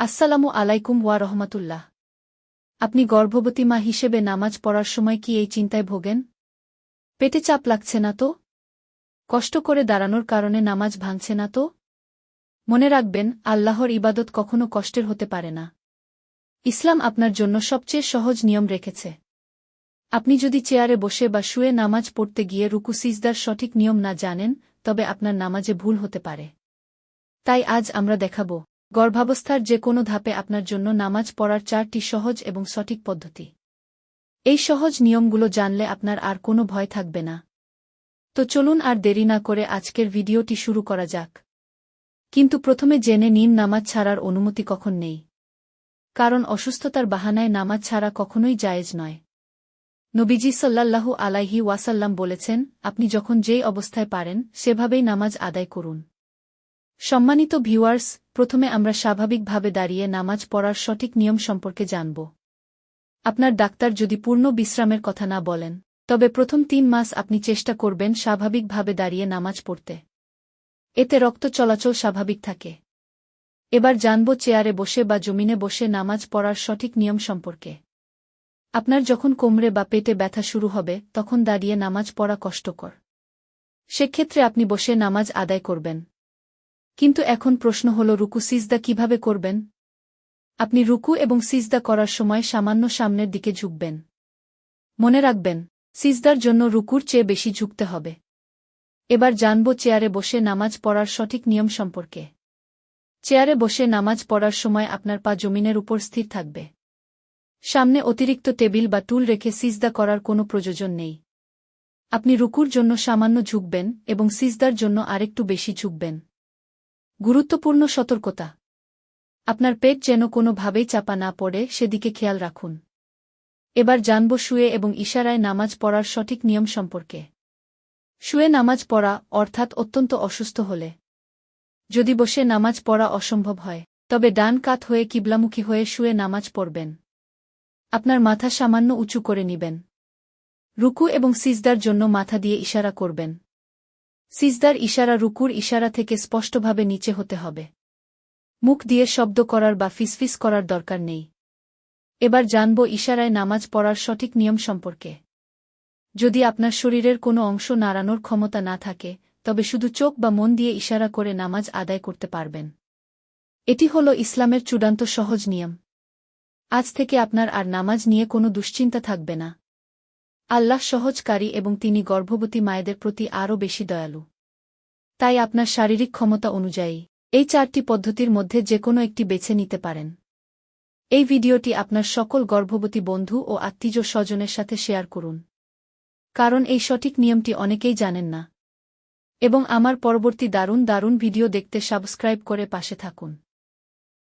আসসালামু আলাইকুম ওয়া রহমাতুল্লাহ। আপনি গর্ভবতী মা হিসেবে নামাজ পড়ার সময় কি এই চিন্তায় ভোগেন? পেটে চাপ লাগছে না তো? কষ্ট করে দাঁড়ানোর কারণে নামাজ ভাঙছে না তো? মনে রাখবেন, আল্লাহর ইবাদত কখনো কষ্টের হতে পারে না। ইসলাম আপনার জন্য সবচেয়ে সহজ নিয়ম রেখেছে। আপনি যদি চেয়ারে বসে বা শুয়ে নামাজ পড়তে গিয়ে রুকু সিজদার সঠিক নিয়ম না জানেন, তবে আপনার নামাজে ভুল হতে পারে। তাই আজ আমরা দেখাব। গর্ভাবস্থার যে কোনো ধাপে আপনার জন্য নামাজ পড়ার চারটি সহজ এবং সঠিক পদ্ধতি। এই সহজ নিয়মগুলো জানলে আপনার আর কোনো ভয় থাকবে না। তো চলুন আর দেরি না করে আজকের ভিডিওটি শুরু করা যাক। কিন্তু প্রথমে জেনে নিন নামাজ ছাড়ার অনুমতি কখন নেই। কারণ অসুস্থতার বাহানায় নামাজ ছাড়া কখনোই জায়েজ নয়। নবীজি সাল্লাল্লাহু আলাইহি ওয়াসাল্লাম বলেছেন, আপনি যখন যেই অবস্থায় পারেন, সেভাবেই নামাজ আদায় করুন। সম্মানিত ভিউয়ার্স প্রথমে আমরা স্বাভাবিকভাবে দাঁড়িয়ে নামাজ পড়ার সঠিক নিয়ম সম্পর্কে জানব। আপনার ডাক্তার যদি পূর্ণ বিশ্রামের কথা না বলেন, তবে প্রথম তিন মাস আপনি চেষ্টা করবেন স্বাভাবিকভাবে দাঁড়িয়ে নামাজ পড়তে। এতে রক্ত চলাচল স্বাভাবিক থাকে। এবার জানব চেয়ারে বসে বা জমিনে বসে নামাজ পড়ার সঠিক নিয়ম সম্পর্কে। আপনার যখন কোমরে বা পেটে ব্যথা শুরু হবে, তখন দাঁড়িয়ে নামাজ পড়া কষ্টকর। সেক্ষেত্রে আপনি বসে নামাজ আদায় করবেন। কিন্তু এখন প্রশ্ন হল, রুকু সিজদা কীভাবে করবেন? আপনি রুকু এবং সিজদা করার সময় সামান্য সামনের দিকে ঝুঁকবেন। মনে রাখবেন, সিজদার জন্য রুকুর চেয়ে বেশি ঝুঁকতে হবে। এবার জানব চেয়ারে বসে নামাজ পড়ার সঠিক নিয়ম সম্পর্কে। চেয়ারে বসে নামাজ পড়ার সময় আপনার পা জমিনের উপর স্থির থাকবে। সামনে অতিরিক্ত টেবিল বা টুল রেখে সিজদা করার কোনো প্রয়োজন নেই। আপনি রুকুর জন্য সামান্য ঝুঁকবেন এবং সিজদার জন্য আরেকটু বেশি ঝুঁকবেন। গুরুত্বপূর্ণ সতর্কতা। আপনার পেট যেন কোনোভাবেই চাপা না পড়ে, সেদিকে খেয়াল রাখুন। এবার জানব শুয়ে এবং ইশারায় নামাজ পড়ার সঠিক নিয়ম সম্পর্কে। শুয়ে নামাজ পড়া অর্থাৎ অত্যন্ত অসুস্থ হলে। যদি বসে নামাজ পড়া অসম্ভব হয়, তবে ডান কাত হয়ে কিবলামুখী হয়ে শুয়ে নামাজ পড়বেন। আপনার মাথা সামান্য উঁচু করে নিবেন। রুকু এবং সিজদার জন্য মাথা দিয়ে ইশারা করবেন। সিজদার ইশারা রুকুর ইশারা থেকে স্পষ্টভাবে নিচে হতে হবে। মুখ দিয়ে শব্দ করার বা ফিসফিস করার দরকার নেই। এবার জানব ইশারায় নামাজ পড়ার সঠিক নিয়ম সম্পর্কে। যদি আপনার শরীরের কোনো অংশ নাড়ানোর ক্ষমতা না থাকে, তবে শুধু চোখ বা মন দিয়ে ইশারা করে নামাজ আদায় করতে পারবেন। এটি হল ইসলামের চূড়ান্ত সহজ নিয়ম। আজ থেকে আপনার আর নামাজ নিয়ে কোনো দুশ্চিন্তা থাকবে না। আল্লাহ সহজকারী এবং তিনি গর্ভবতী মায়েদের প্রতি আরও বেশি দয়ালু। তাই আপনার শারীরিক ক্ষমতা অনুযায়ী এই চারটি পদ্ধতির মধ্যে যে কোনো একটি বেছে নিতে পারেন। এই ভিডিওটি আপনার সকল গর্ভবতী বন্ধু ও আত্মীয় স্বজনের সাথে শেয়ার করুন। কারণ এই সঠিক নিয়মটি অনেকেই জানেন না। এবং আমার পরবর্তী দারুণ দারুণ ভিডিও দেখতে সাবস্ক্রাইব করে পাশে থাকুন।